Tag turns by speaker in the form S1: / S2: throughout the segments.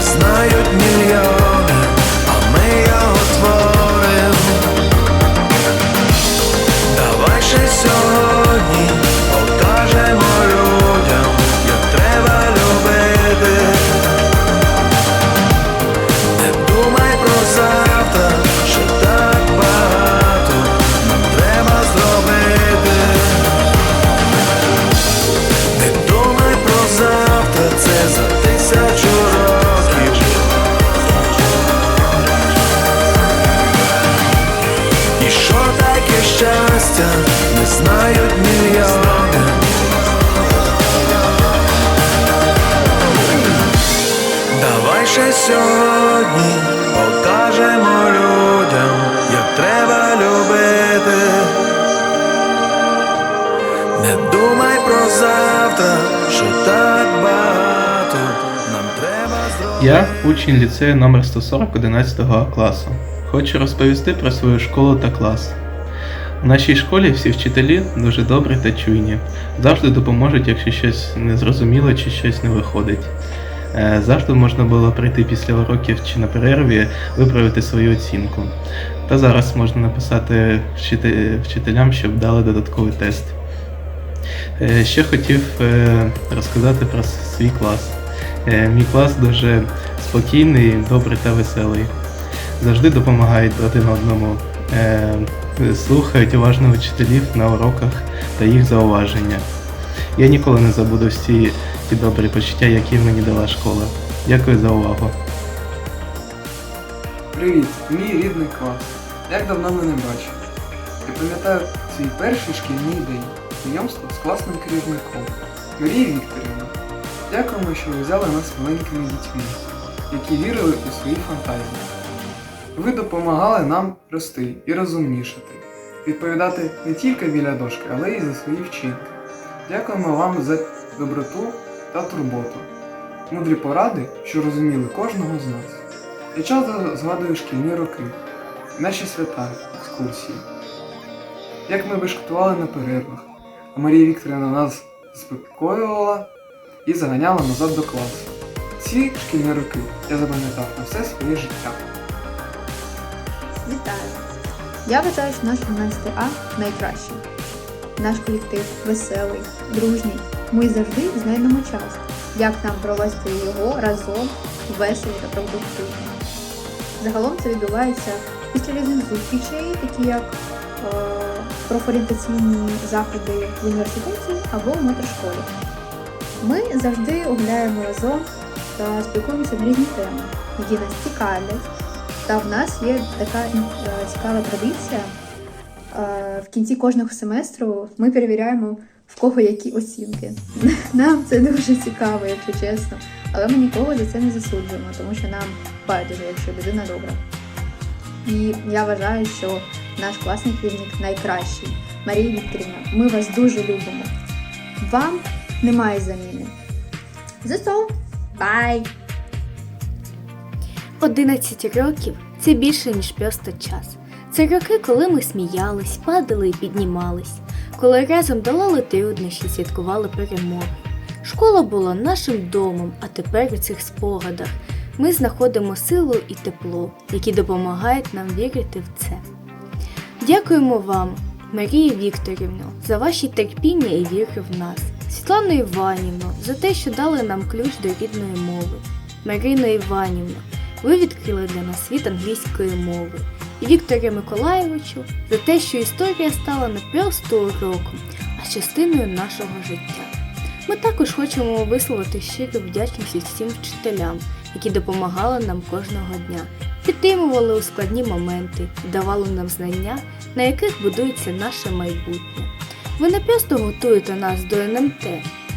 S1: не
S2: Я учень ліцею номер 140 11 класу. Хочу розповісти про свою школу та клас. У нашій школі всі вчителі дуже добрі та чуйні, завжди допоможуть, якщо щось незрозуміло чи щось не виходить. Е, Завжди можна було прийти після уроків чи на перерві виправити свою оцінку. Та зараз можна написати вчителям, щоб дали додатковий тест. Е, Ще хотів е, розказати про свій клас. Е, Мій клас дуже спокійний, добрий та веселий. Завжди допомагають один одному, е, слухають уважно вчителів на уроках та їх зауваження. Я ніколи не забуду всі ті добрі почуття, які мені дала школа. Дякую за увагу.
S3: Привіт, мій рідний клас. Як давно ми не бачили. Я пам'ятаю свій перший шкільний день знайомство з класним керівником Марією Вікторівною. Дякуємо, що ви взяли нас маленькими дітьми, які вірили у свої фантазії. Ви допомагали нам рости і розумнішати, відповідати не тільки біля дошки, але й за свої вчинки. Дякуємо вам за доброту та турботу, мудрі поради, що розуміли кожного з нас. Я часто згадую шкільні роки, наші свята, екскурсії. Як ми бешкетували на перервах, а Марія Вікторівна нас заспокоювала і заганяла назад до класу. Ці шкільні роки я запам'ятав на все своє життя.
S4: Вітаю! Я вважаю, що наш 11 А найкращий. Наш колектив веселий, дружній. Ми завжди знайдемо час, як нам провести його разом весело та продуктивно. Загалом це відбувається після різних зустрічей, такі як е, профорієнтаційні заходи в університеті або в мотошколі. Ми завжди гуляємо разом та спілкуємося на різні теми, які нас цікавлять. Та в нас є така е, цікава традиція. Е, В кінці кожного семестру ми перевіряємо, в кого які оцінки. Нам це дуже цікаво, якщо чесно. Але ми нікого за це не засуджуємо, тому що нам байдуже, якщо людина добра. І я вважаю, що наш класний керівник найкращий. Марія Вікторівна, ми вас дуже любимо. Вам немає заміни. Зустріч! Бай!
S5: 11 років це більше, ніж просто час. Це роки, коли ми сміялись, падали і піднімались, коли разом долали труднощі, святкували перемоги. Школа була нашим домом, а тепер у цих спогадах ми знаходимо силу і тепло, які допомагають нам вірити в це. Дякуємо вам, Марія Вікторівна, за ваші терпіння і віру в нас, Світлану Іванівну, за те, що дали нам ключ до рідної мови, Марину Іванівну, ви відкрили для нас світ англійської мови. І Віктору Миколайовичу за те, що історія стала не просто уроком, а частиною нашого життя. Ми також хочемо висловити щиру вдячність всім вчителям, які допомагали нам кожного дня, підтримували у складні моменти і давали нам знання, на яких будується наше майбутнє. Ви не просто готуєте нас до НМТ,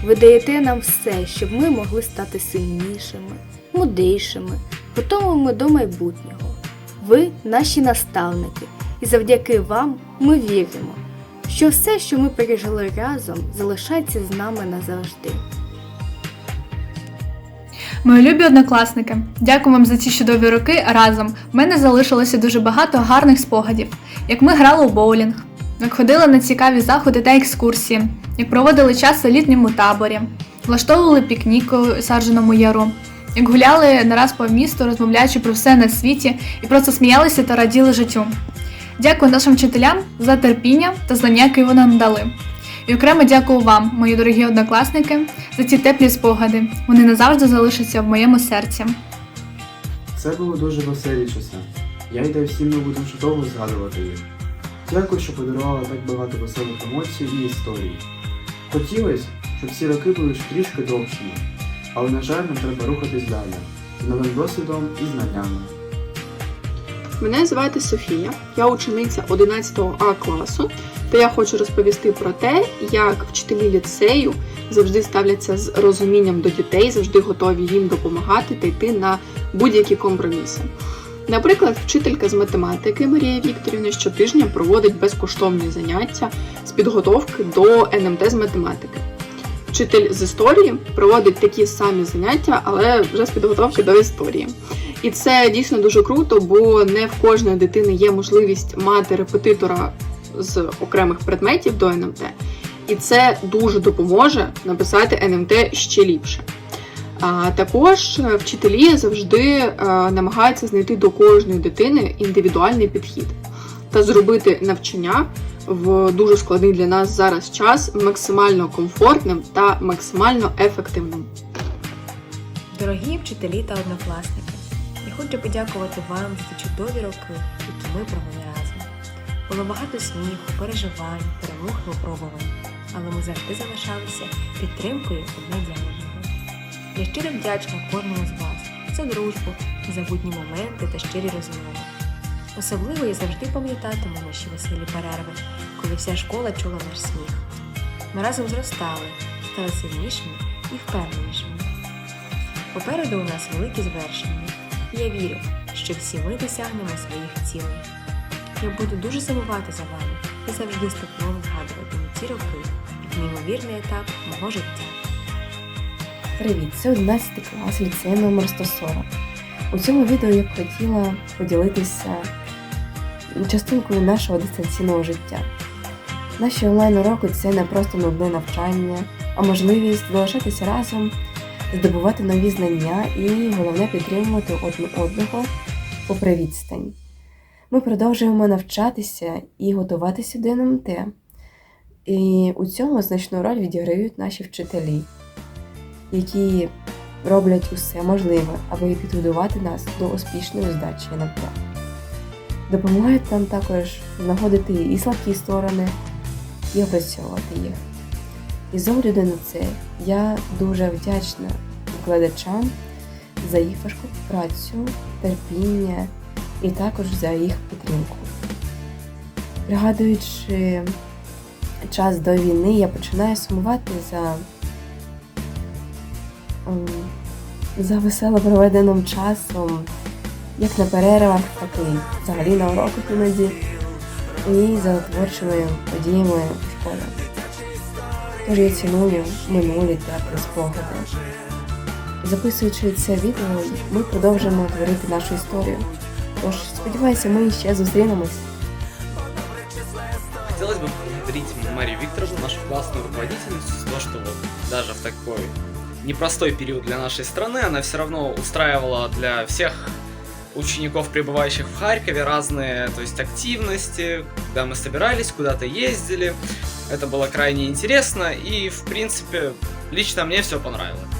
S5: ви даєте нам все, щоб ми могли стати сильнішими, мудрішими, готовими до майбутнього. Ви наші наставники, і завдяки вам ми віримо, що все, що ми пережили разом, залишається з нами назавжди.
S6: Мої любі однокласники, дякую вам за ці чудові роки разом. В мене залишилося дуже багато гарних спогадів, як ми грали у боулінг, як ходили на цікаві заходи та екскурсії, як проводили час у літньому таборі, влаштовували пікнік у садженому яру. як гуляли нараз по місту, розмовляючи про все на світі і просто сміялися та раділи життю. Дякую нашим вчителям за терпіння та знання, які вони нам дали. І окремо дякую вам, мої дорогі однокласники, за ці теплі спогади. Вони назавжди залишаться в моєму серці.
S7: Це були дуже веселі часи. Я й всім будемо ще довго згадувати їх. Дякую, що подарували так багато веселих емоцій і історій. Хотілося, щоб ці роки були трішки довшими, але, на жаль, нам треба рухатись далі з новим досвідом і знаннями.
S8: Мене звати Софія, я учениця 11 А класу, та я хочу розповісти про те, як вчителі ліцею завжди ставляться з розумінням до дітей, завжди готові їм допомагати та йти на будь-які компроміси. Наприклад, вчителька з математики Марія Вікторівна щотижня проводить безкоштовні заняття з підготовки до НМТ з математики. Вчитель з історії проводить такі самі заняття, але вже з підготовки до історії. І це дійсно дуже круто, бо не в кожної дитини є можливість мати репетитора з окремих предметів до НМТ. І це дуже допоможе написати НМТ ще ліпше. А також е, вчителі завжди е, намагаються знайти до кожної дитини індивідуальний підхід та зробити навчання в дуже складний для нас зараз час максимально комфортним та максимально ефективним.
S1: Дорогі вчителі та однокласники, я хочу подякувати вам за ті чудові роки, які ми провели разом. Було багато сміху, переживань, перемог і випробувань, але ми завжди залишалися підтримкою одне для одного. Я щиро вдячна кожному з вас за дружбу, забутні моменти та щирі розмови. Особливо я завжди пам'ятатиму наші веселі перерви, коли вся школа чула наш сміх. Ми разом зростали, стали сильнішими і впевненішими. Попереду у нас великі звершення, я вірю, що всі ми досягнемо своїх цілей. Я буду дуже сумувати за вами і завжди з теплом згадуватиму ці роки як неймовірний етап мого життя.
S9: Привіт, це 11 клас ліцею номер 140. У цьому відео я б хотіла поділитися частинкою нашого дистанційного життя. Наші онлайн-уроки це не просто нудне навчання, а можливість залишатися разом, здобувати нові знання і головне підтримувати одне одного попри відстань. Ми продовжуємо навчатися і готуватися до НМТ. І у цьому значну роль відіграють наші вчителі які роблять усе можливе, аби підготувати нас до успішної здачі НМТ. Допомагають нам також знаходити і слабкі сторони, і опрацьовувати їх. І з огляду на це я дуже вдячна викладачам за їх важку працю, терпіння і також за їх підтримку. Пригадуючи час до війни, я починаю сумувати за за весело проведеним часом, як на перервах, так і взагалі на уроках іноді, і за творчими подіями у школі. Тож я ціную минулі теплі спогади. Записуючи це відео, ми продовжимо творити нашу історію. Тож сподіваюся, ми ще зустрінемось.
S10: Хотелось бы поблагодарить Марию Викторовну, нашу классную руководительницу, за то, что вот даже в такой непростой период для нашей страны она все равно устраивала для всех учеников, пребывающих в Харькове, разные то есть, активности, когда мы собирались, куда-то ездили. Это было крайне интересно и, в принципе, лично мне все понравилось.